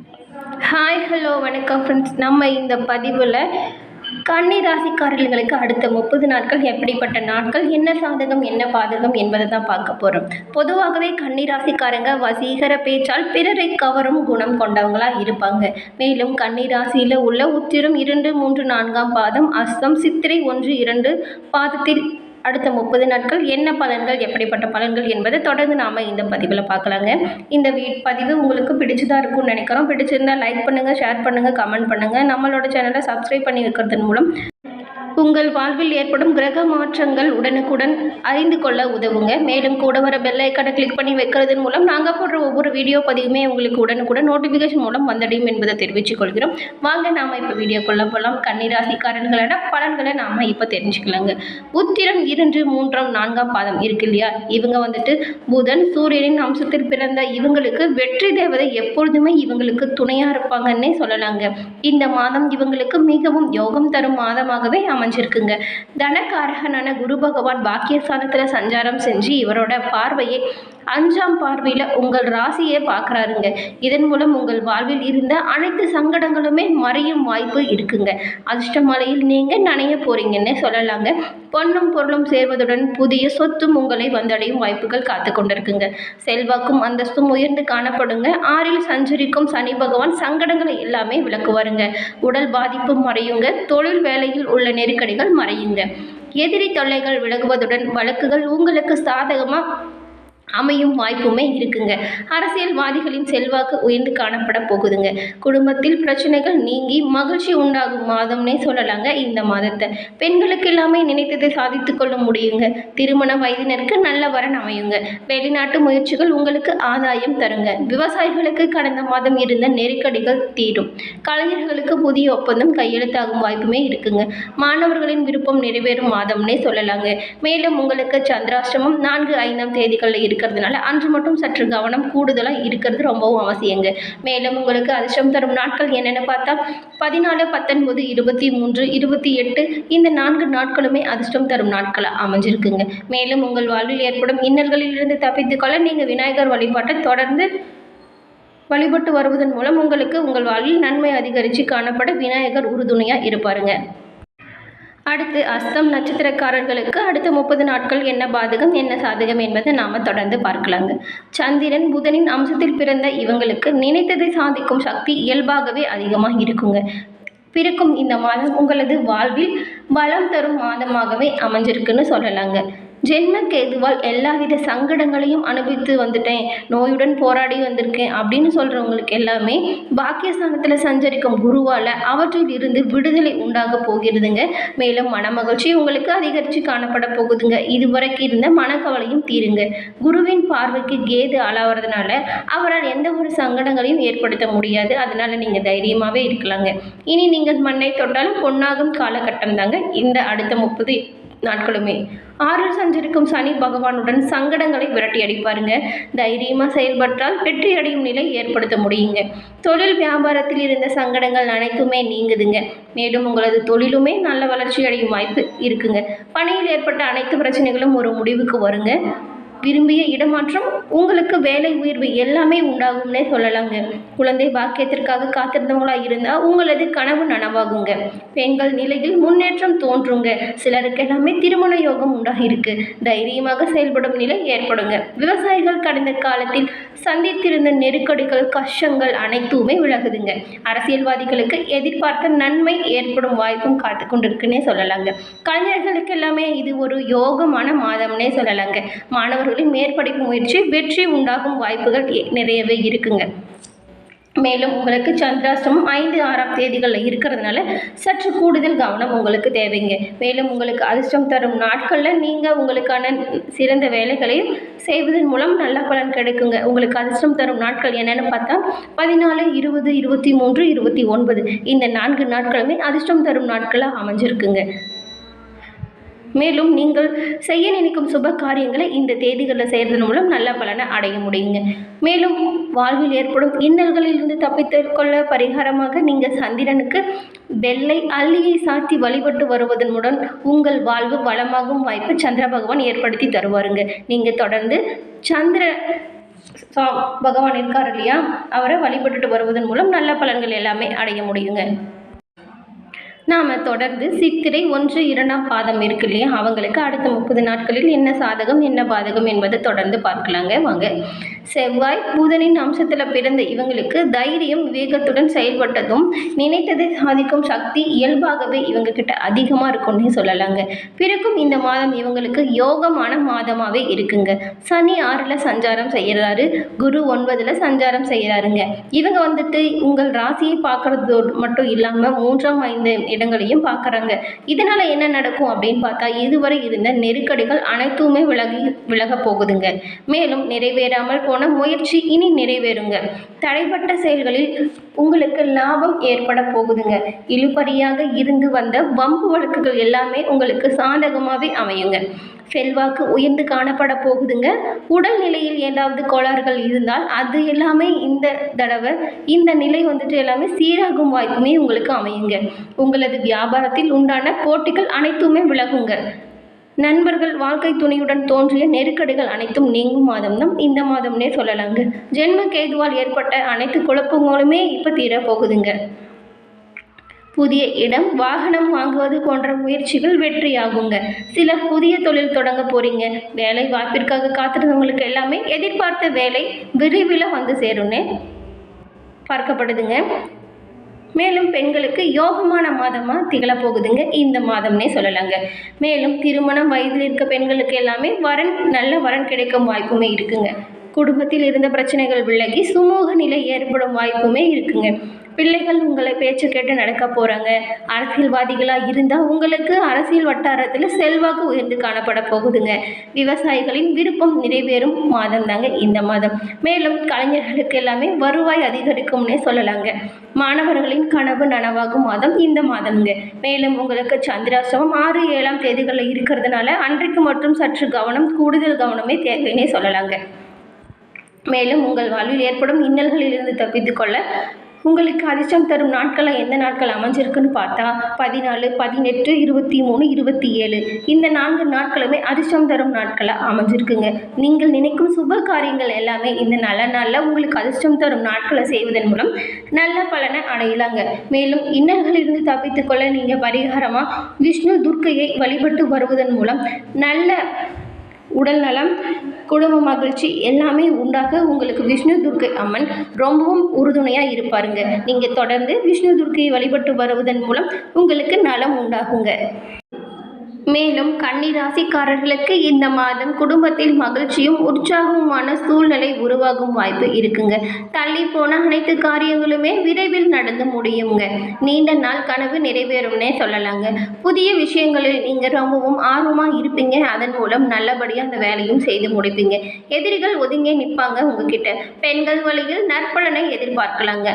Hi hello வணக்கம் friends நம்ம இந்த பதிவில் கன்னி ராசிக்காரர்களுக்கு அடுத்த முப்பது நாட்கள் எப்படிப்பட்ட நாட்கள்? என்ன சாதகம் என்ன பாதகம் என்பதை தான் பார்க்க போகிறோம் பொதுவாகவே கன்னி ராசிக்காரங்க வசீகர பேச்சால் பிறரை கவரும் குணம் கொண்டவங்களாக இருப்பாங்க. மேலும் கன்னி ராசியில் உள்ள உத்திரம் இரண்டு மூன்று நான்காம் பாதம் அஸ்தம் சித்திரை ஒன்று இரண்டு பாதத்தில் அடுத்த முப்பது நாட்கள் என்ன பலன்கள் எப்படிப்பட்ட பலன்கள் என்பதை தொடர்ந்து நாம் இந்த பதிவில் பார்க்கலாங்க. இந்த வீ பதிவு உங்களுக்கு பிடிச்சதாக இருக்கும்னு நினைக்கிறோம். பிடிச்சிருந்தா லைக் பண்ணுங்கள் ஷேர் பண்ணுங்கள் கமெண்ட் பண்ணுங்கள் நம்மளோட சேனலை சப்ஸ்கிரைப் பண்ணி வைக்கிறதன் மூலம் உங்கள் வாழ்வில் ஏற்படும் கிரக மாற்றங்கள் உடனுக்குடன் அறிந்து கொள்ள உதவுங்க. மேலும் கூட வர பெல் கிளிக் பண்ணி வைக்கிறதன் மூலம் நாங்கள் போடுற ஒவ்வொரு வீடியோ பதிவுமே உங்களுக்கு உடனுக்குடன் நோட்டிஃபிகேஷன் மூலம் வந்தடையும் என்பதை தெரிவித்துக் கொள்கிறோம். வாங்க நாம் இப்போ வீடியோக்குள்ளே போகலாம் கன்னிராசிக்காரர்களோட பலன்களை நாம் இப்போ தெரிஞ்சுக்கலாங்க. உத்திரம் இரண்டு மூன்றாம் நான்காம் பாதம் இருக்கு இல்லையா? இவங்க வந்துட்டு புதன் சூரியனின் அம்சத்தில் பிறந்த இவங்களுக்கு வெற்றி தேவதை எப்பொழுதுமே இவங்களுக்கு துணையாக இருப்பாங்கன்னே சொல்லலாங்க. இந்த மாதம் இவங்களுக்கு மிகவும் யோகம் தரும் மாதமாகவே அமைஞ்சிருக்குங்க தனகாரகனான குரு பகவான் பாக்கியஸ்தானத்தில் சஞ்சாரம் செஞ்சு இவரோட பார்வையை அஞ்சாம் பார்வையில் உங்கள் ராசியை பார்க்குறாருங்க. இதன் மூலம் உங்கள் வாழ்வில் இருந்த அனைத்து சங்கடங்களுமே மறையும் வாய்ப்பு இருக்குங்க. அதிர்ஷ்டமலையில் நீங்கள் நனைய போகிறீங்கன்னு சொல்லலாங்க. பொண்ணும் பொருளும் சேர்வதுடன் புதிய சொத்தும் உங்களை வந்தடையும் வாய்ப்புகள் காத்து கொண்டிருக்குங்க. செல்வாக்கும் அந்தஸ்தும் உயர்ந்து காணப்படுங்க. ஆறில் சஞ்சரிக்கும் சனி பகவான் சங்கடங்களை எல்லாமே விளக்குவாருங்க. உடல் பாதிப்பு மறையுங்க. தொழில் வேலையில் உள்ள நெருக்கடிகள் மறையுங்க. எதிரி தொல்லைகள் விலகுவதுடன் வழக்குகள் உங்களுக்கு சாதகமாக அமையும் வாய்ப்புமே இருக்குங்க. அரசியல்வாதிகளின் செல்வாக்கு உயர்ந்து காணப்பட போகுதுங்க. குடும்பத்தில் பிரச்சனைகள் நீங்கி மகிழ்ச்சி உண்டாகும் மாதம்னே சொல்லலாங்க இந்த மாதத்தை. பெண்களுக்கு எல்லாமே நினைத்ததை சாதித்து கொள்ள முடியுங்க. திருமண வயதினருக்கு நல்ல வரன் அமையுங்க. வெளிநாட்டு முயற்சிகள் உங்களுக்கு ஆதாயம் தருங்க. விவசாயிகளுக்கு கடந்த மாதம் இருந்த நெருக்கடிகள் தீரும். கலைஞர்களுக்கு புதிய ஒப்பந்தம் கையெழுத்தாகும் வாய்ப்புமே இருக்குங்க. மாணவர்களின் விருப்பம் நிறைவேறும் மாதம்னே சொல்லலாங்க. மேலும் உங்களுக்கு சந்திராஷ்டமம் நான்கு ஐந்தாம் தேதிகளில் இருக்கு. இருக்கிறதுனால அன்று மட்டும் சற்று கவனம் கூடுதலாக இருக்கிறது ரொம்பவும் அவசியங்க. மேலும் உங்களுக்கு அதிர்ஷ்டம் தரும் நாட்கள் என்னென்னு பார்த்தா பதினாலு பத்தொன்பது இருபத்தி மூன்று இருபத்தி எட்டு இந்த நான்கு நாட்களுமே அதிர்ஷ்டம் தரும் நாட்களாக அமைஞ்சிருக்குங்க. மேலும் உங்கள் வாழ்வில் ஏற்படும் இன்னல்களிலிருந்து தப்பித்துக்கொள்ள நீங்கள் விநாயகர் வழிபாட்டை தொடர்ந்து வழிபட்டு வருவதன் மூலம் உங்களுக்கு உங்கள் வாழ்வில் நன்மை அதிகரித்து காணப்பட விநாயகர் உறுதுணையாக இருப்பாருங்க. அடுத்து அஸ்தம் நட்சத்திரக்காரர்களுக்கு அடுத்த முப்பது நாட்கள் என்ன பாதகம் என்ன சாதகம் என்பதை நாம் தொடர்ந்து பார்க்கலாங்க. சந்திரன் புதனின் அம்சத்தில் பிறந்த இவங்களுக்கு நினைத்ததை சாதிக்கும் சக்தி இயல்பாகவே அதிகமாக இருக்குங்க. பிறக்கும் இந்த மாதம் உங்களது வாழ்வில் பலம் தரும் மாதமாகவே அமைஞ்சிருக்குன்னு சொல்லலாங்க. ஜென்ம கேதுவால் எல்லாவித சங்கடங்களையும் அனுபவித்து வந்துட்டேன். நோயுடன் போராடி வந்திருக்கேன் அப்படின்னு சொல்கிறவங்களுக்கு எல்லாமே பாக்கியஸ்தானத்தில் சஞ்சரிக்கும் குருவால் அவற்றில் இருந்து விடுதலை உண்டாக போகிறதுங்க. மேலும் மனமகிழ்ச்சி உங்களுக்கு அதிகரித்து காணப்பட போகுதுங்க. இதுவரைக்கும் இருந்த மனக்கவலையும் தீருங்க. குருவின் பார்வைக்கு கேது ஆளாகிறதுனால அவரால் எந்த ஒரு சங்கடங்களையும் ஏற்படுத்த முடியாது. அதனால நீங்கள் தைரியமாகவே இருக்கலாங்க. இனி நீங்கள் மண்ணை தொட்டாலும் பொன்னாகும் காலகட்டம் தாங்க இந்த அடுத்த முப்பது நாட்களுமே. ஆறில் சஞ்சரிக்கும் சனி பகவானுடன் சங்கடங்களை விரட்டி அடிப்பாருங்க தைரியமாக செயல்பட்டால் வெற்றி அடையும் நிலை ஏற்படுத்த முடியுங்க. தொழில் வியாபாரத்தில் இருந்த சங்கடங்கள் அனைத்துமே நீங்குதுங்க. மேலும் உங்களது தொழிலுமே நல்ல வளர்ச்சி அடையும் வாய்ப்பு இருக்குங்க. பணியில் ஏற்பட்ட அனைத்து பிரச்சனைகளும் ஒரு முடிவுக்கு வருங்க. விரும்பிய இடமாற்றம் உங்களுக்கு வேலை உயர்வு எல்லாமே உண்டாகும்னே சொல்லலாங்க. குழந்தை பாக்கியத்திற்காக காத்திருந்தவங்களா இருந்தால் உங்களது கனவு நனவாகுங்க. பெண்கள் நிலையில் முன்னேற்றம் தோன்றுங்க. சிலருக்கு எல்லாமே திருமண யோகம் உண்டாகிருக்கு தைரியமாக செயல்படும் நிலை ஏற்படுங்க. விவசாயிகள் கடந்த காலத்தில் சந்தித்திருந்த நெருக்கடிகள் கஷ்டங்கள் அனைத்துமே விலகுதுங்க. அரசியல்வாதிகளுக்கு எதிர்பார்த்த நன்மை ஏற்படும் வாய்ப்பும் காத்து கொண்டிருக்குன்னே சொல்லலாங்க. கலைஞர்களுக்கு எல்லாமே இது ஒரு யோகமான மாதம்னே சொல்லலாங்க. மாணவர்கள் மாணவர்களின் மேற்படிப்பு முயற்சி வெற்றி உண்டாகும் வாய்ப்புகள் நிறையவே இருக்குங்க. மேலும் உங்களுக்கு சந்திராஷ்டமம் ஐந்து ஆறாம் தேதிகளில் இருக்கிறதுனால சற்று கூடுதல் கவனம் உங்களுக்கு தேவைங்க. மேலும் உங்களுக்கு அதிர்ஷ்டம் தரும் நாட்களில் நீங்கள் உங்களுக்கான சிறந்த வேலைகளையும் செய்வதன் மூலம் நல்ல பலன் கிடைக்குங்க. உங்களுக்கு அதிர்ஷ்டம் தரும் நாட்கள் என்னென்னு பார்த்தா பதினாலு இருபது இருபத்தி மூன்று இருபத்தி ஒன்பது. இந்த நான்கு நாட்களுமே அதிர்ஷ்டம் தரும் நாட்களாக அமைஞ்சிருக்குங்க. மேலும் நீங்கள் செய்ய நினைக்கும் சுப காரியங்களை இந்த தேதிகளில் செய்கிறதன் மூலம் நல்ல பலனை அடைய முடியுங்க. மேலும் வாழ்வில் ஏற்படும் இன்னல்களிலிருந்து தப்பித்துக் கொள்ள பரிகாரமாக நீங்கள் சந்திரனுக்கு வெள்ளை அள்ளியை சாத்தி வழிபட்டு வருவதன் மூலம் உங்கள் வாழ்வு வளமாகும் வாய்ப்பு சந்திர பகவான் ஏற்படுத்தி தருவாருங்க. நீங்கள் தொடர்ந்து சந்திர சா பகவான் இருக்கார் இல்லையா அவரை வழிபட்டுட்டு வருவதன் மூலம் நல்ல பலன்கள் எல்லாமே அடைய முடியுங்க. நாம் தொடர்ந்து சித்திரை ஒன்று இரண்டாம் பாதம் இருக்கு இல்லையா? அவங்களுக்கு அடுத்த முப்பது நாட்களில் என்ன சாதகம் என்ன பாதகம் என்பதை தொடர்ந்து பார்க்கலாங்க. வாங்க. செவ்வாய் பூதனின் அம்சத்தில் பிறந்த இவங்களுக்கு தைரியம் விவேகத்துடன் செயல்பட்டதும் நினைத்ததை சாதிக்கும் சக்தி இயல்பாகவே இவங்க கிட்ட அதிகமாக இருக்கும்னே சொல்லலாங்க. பிறக்கும் இந்த மாதம் இவங்களுக்கு யோகமான மாதமாகவே இருக்குங்க. சனி ஆறில் சஞ்சாரம் செய்கிறாரு குரு ஒன்பதில் சஞ்சாரம் செய்கிறாருங்க இவங்க வந்துட்டு உங்கள் ராசியை பார்க்கறது மட்டும் இல்லாமல் மூன்றாம் ஐந்து இடங்களையும் பார்க்குறாங்க. இதனால் என்ன நடக்கும் அப்படின்னு பார்த்தா இதுவரை இருந்த நெருக்கடிகள் அனைத்துமே விலகி விலக போகுதுங்க. மேலும் நிறைவேறாமல் போன முயற்சி இனி நிறைவேறுங்க. தடைப்பட்ட செயல்களில் உங்களுக்கு லாபம் ஏற்பட போகுதுங்க. இழுபறியாக இருந்து வந்த வம்பு வழக்குகள் எல்லாமே உங்களுக்கு சாதகமாகவே அமையுங்க. செல்வாக்கு உயர்ந்து காணப்பட போகுதுங்க. உடல்நிலையில் ஏதாவது கோளாறுகள் இருந்தால் அது எல்லாமே இந்த தடவை இந்த நிலை வந்துட்டு எல்லாமே சீராகும் வாய்ப்புமே உங்களுக்கு அமையுங்க. உங்களது வியாபாரத்தில் உண்டான போட்டிகள் அனைத்துமே விலகுங்க. நண்பர்கள் வாழ்க்கை துணையுடன் தோன்றிய நெருக்கடிகள் அனைத்தும் நீங்கும் மாதம். தான் இந்த மாதம்னே சொல்லலாங்க. ஜென்ம கேதுவால் ஏற்பட்ட அனைத்து குழப்பங்களுமே இப்போ தீர போகுதுங்க புதிய இடம் வாகனம் வாங்குவது போன்ற முயற்சிகள் வெற்றியாகுங்க. சில புதிய தொழில் தொடங்க போறீங்க. வேலை வாய்ப்பிற்காக காத்திருந்தவங்களுக்கு எல்லாமே எதிர்பார்த்த வேலை விரைவில் வந்து சேரும்னு பார்க்கப்படுதுங்க. மேலும் பெண்களுக்கு யோகமான மாதமாக திகழப்போகுதுங்க. இந்த மாதம்னே சொல்லலாங்க. மேலும் திருமணம் வயதில் இருக்க பெண்களுக்கு எல்லாமே வரன் நல்ல வரன் கிடைக்கும் வாய்ப்புமே இருக்குங்க. குடும்பத்தில் இருந்த பிரச்சனைகள் விலகி சுமூக நிலை ஏற்படும் வாய்ப்புமே இருக்குங்க. பிள்ளைகள் உங்களை பேச்சு கேட்டு நடக்க போகிறாங்க அரசியல்வாதிகளாக இருந்தால் உங்களுக்கு அரசியல் வட்டாரத்தில் செல்வாக்கு உயர்ந்து காணப்பட போகுதுங்க. விவசாயிகளின் விருப்பம் நிறைவேறும் மாதம் தாங்க இந்த மாதம். மேலும் கலைஞர்களுக்கு எல்லாமே வருவாய் அதிகரிக்கும்னே சொல்லலாங்க. மாணவர்களின் கனவு நனவாகும் மாதம் இந்த மாதம்ங்க. மேலும் உங்களுக்கு சந்திராசிரமம் ஆறு ஏழாம் தேதிகளில் இருக்கிறதுனால அன்றைக்கு மட்டும் சற்று கவனம் கூடுதல் கவனமே தேவைன்னே சொல்லலாங்க. மேலும் உங்கள் வாழ்வில் ஏற்படும் இன்னல்களிலிருந்து தப்பித்துக்கொள்ள உங்களுக்கு அதிர்ஷ்டம் தரும் நாட்களை எந்த நாட்கள் அமைஞ்சிருக்குன்னு பார்த்தா பதினாலு பதினெட்டு இருபத்தி மூணு இருபத்தி ஏழு. இந்த நான்கு நாட்களுமே அதிர்ஷ்டம் தரும் நாட்களாக அமைஞ்சிருக்குங்க. நீங்கள் நினைக்கும் சுப காரியங்கள் எல்லாமே இந்த நல்ல நாளில் உங்களுக்கு அதிர்ஷ்டம் தரும் நாட்களை செய்வதன் மூலம் நல்ல பலனை அடையலாங்க. மேலும் இன்னல்களிலிருந்து தப்பித்துக்கொள்ள நீங்கள் பரிகாரமாக விஷ்ணு துர்க்கையை வழிபட்டு வருவதன் மூலம் நல்ல உடல் நலம் குடும்ப மகிழ்ச்சி எல்லாமே உண்டாக உங்களுக்கு விஷ்ணு துர்க்கை அம்மன் ரொம்பவும் உறுதுணையாக இருப்பாருங்க. நீங்கள் தொடர்ந்து விஷ்ணு துர்க்கையை வழிபட்டு வருவதன் மூலம் உங்களுக்கு நலம் உண்டாகுங்க. மேலும் கன்னிராசிக்காரர்களுக்கு இந்த மாதம் குடும்பத்தில் மகிழ்ச்சியும் உற்சாகமுமான சூழ்நிலை உருவாகும் வாய்ப்பு இருக்குங்க. தள்ளி போன அனைத்து காரியங்களுமே விரைவில் நடந்து முடியுங்க. நீண்ட நாள் கனவு நிறைவேறும்னே சொல்லலாங்க. புதிய விஷயங்களில் நீங்கள் ரொம்பவும் ஆர்வமாக இருப்பீங்க. அதன் மூலம் நல்லபடியாக அந்த வேலையும் செய்து முடிப்பீங்க. எதிரிகள் ஒதுங்கே நிற்பாங்க உங்ககிட்ட. பெண்கள் வழியில் நற்பலனை எதிர்பார்க்கலாங்க.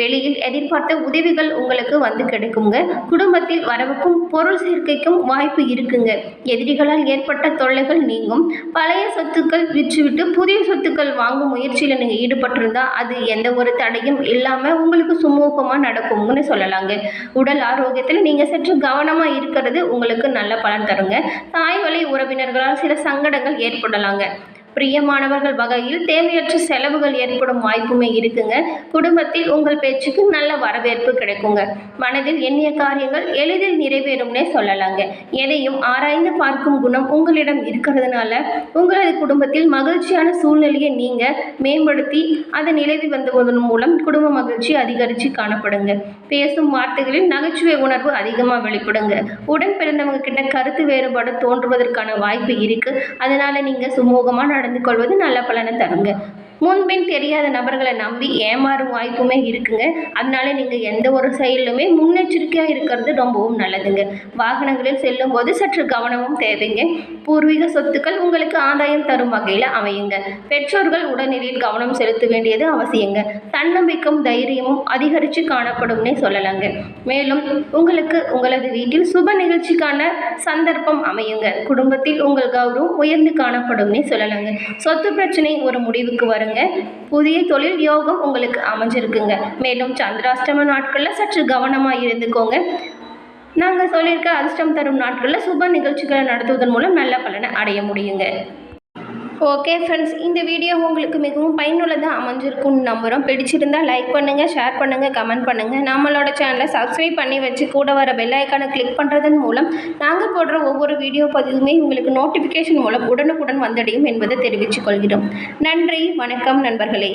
வெளியில் எதிர்பார்த்த உதவிகள் உங்களுக்கு வந்து கிடைக்குங்க. குடும்பத்தில் வரவுக்கும் பொருள் சேர்க்கைக்கும் வாய்ப்பு இருக்குங்க. எதிரிகளால் ஏற்பட்ட தொல்லைகள் நீங்கும். பழைய சொத்துக்கள் விற்றுவிட்டு புதிய சொத்துக்கள் வாங்கும் முயற்சியில் நீங்கள் ஈடுபட்டிருந்தா அது எந்த ஒரு தடையும் இல்லாமல் உங்களுக்கு சுமூகமாக நடக்கும்னு சொல்லலாங்க. உடல் ஆரோக்கியத்தில் நீங்கள் சற்று கவனமாக இருக்கிறது உங்களுக்கு நல்ல பலன் தருங்க. தாய் வழி உறவினர்களால் சில சங்கடங்கள் ஏற்படலாங்க. பிரியமானவர்கள் வகையில் தேவையற்ற செலவுகள் ஏற்படும் வாய்ப்புமே இருக்குங்க. குடும்பத்தில் உங்கள் பேச்சுக்கு நல்ல வரவேற்பு கிடைக்குங்க. மனதில் எண்ணிய காரியங்கள் எளிதில் நிறைவேறும்னே சொல்லலாங்க. எதையும் ஆராய்ந்து பார்க்கும் குணம் உங்களிடம் இருக்கிறதுனால உங்களது குடும்பத்தில் மகிழ்ச்சியான சூழ்நிலையை நீங்கள் மேம்படுத்தி அதை நிலவி வந்ததன் மூலம் குடும்ப மகிழ்ச்சி அதிகரித்து காணப்படுங்க. பேசும் வார்த்தைகளில் நகைச்சுவை உணர்வு அதிகமாக வெளிப்படுங்க. உடன் பிறந்தவங்க கிட்ட கருத்து வேறுபாடு தோன்றுவதற்கான வாய்ப்பு இருக்குது அதனால் நீங்கள் சுமூகமாக நடந்து கொள்வது நல்ல பலனை தருங்க. முன்பின் தெரியாத நபர்களை நம்பி ஏமாறும் வாய்ப்புமே இருக்குங்க. அதனால நீங்கள் எந்த ஒரு செயலிலுமே முன்னெச்சரிக்கையாக இருக்கிறது ரொம்பவும் நல்லதுங்க. வாகனங்களில் செல்லும் போது சற்று கவனமும் தேவைங்க. பூர்வீக சொத்துக்கள் உங்களுக்கு ஆதாயம் தரும் வகையில் அமையுங்க. பெற்றோர்கள் உடல்நிலையில் கவனம் செலுத்த வேண்டியது அவசியங்க. தன்னம்பிக்கையும் தைரியமும் அதிகரித்து காணப்படும்னே சொல்லலாங்க. மேலும் உங்களுக்கு உங்களது வீட்டில் சுப நிகழ்ச்சிக்கான சந்தர்ப்பம் அமையுங்க. குடும்பத்தில் உங்கள் கௌரவம் உயர்ந்து காணப்படும்னே சொல்லலாங்க. சொத்து பிரச்சனை ஒரு முடிவுக்கு வருங்க. புதிய தொழில் யோகம் உங்களுக்கு அமைஞ்சிருக்குங்க. மேலும் சந்திராஷ்டம நாட்களில் சற்று கவனமாக இருந்துக்கோங்க. நாங்கள் சொல்லியிருக்க அதிர்ஷ்டம் தரும் நாட்களில் சுப நிகழ்ச்சிகளை நடத்துவதன் மூலம் நல்ல பலனை அடைய முடியுங்க. ஓகே ஃப்ரெண்ட்ஸ் இந்த வீடியோ உங்களுக்கு மிகவும் பயனுள்ளதாக அமைஞ்சிருக்கும்னு நம்புகிறோம் பிடிச்சிருந்தால் லைக் பண்ணுங்கள் ஷேர் பண்ணுங்கள் கமெண்ட் பண்ணுங்கள் நம்மளோட சேனலை சப்ஸ்கிரைப் பண்ணி வச்சு கூட வர பெல் ஐக்கானை கிளிக் பண்ணுறதன் மூலம் நாங்கள் போடுற ஒவ்வொரு வீடியோ பதிவுமே உங்களுக்கு நோட்டிஃபிகேஷன் மூலம் உடனுக்குடன் வந்தடையும் என்பதை தெரிவித்துக் கொள்கிறோம். நன்றி வணக்கம் நண்பர்களே.